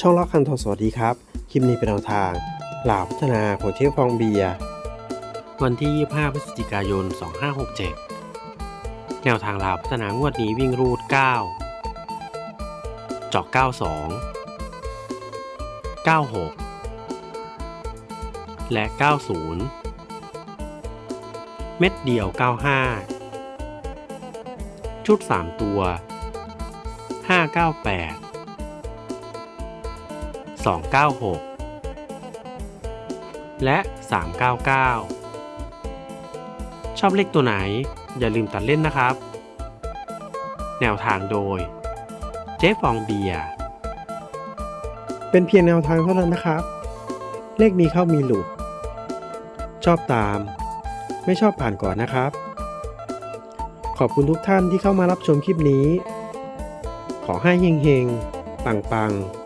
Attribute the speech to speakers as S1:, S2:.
S1: ช่องล็อกคันทองสวัสดีครับ คลิปนี้เป็นแนวทางหลาพัฒนาของเชฟฟองเบียร์วันที่ 25 พฤศจิกายน 2567 แนวทางลาวพัฒนางวดนี้วิ่งรูด 9 เจาะ92 96 และ 90 เม็ดเดียว 95 ชุด 3 ตัว 598 296 และ 399 ชอบเลขตัวไหนอย่าลืมตัดเล่นนะครับ แนวทางโดย เจ๊ฟองเบียเป็นเพียงแนวทางเท่านั้นนะครับ เลขมีเข้ามีหลุด ชอบตาม ไม่ชอบผ่านก่อนนะครับ ขอบคุณทุกท่านที่เข้ามารับชมคลิปนี้ ขอให้เฮงๆ ปังๆ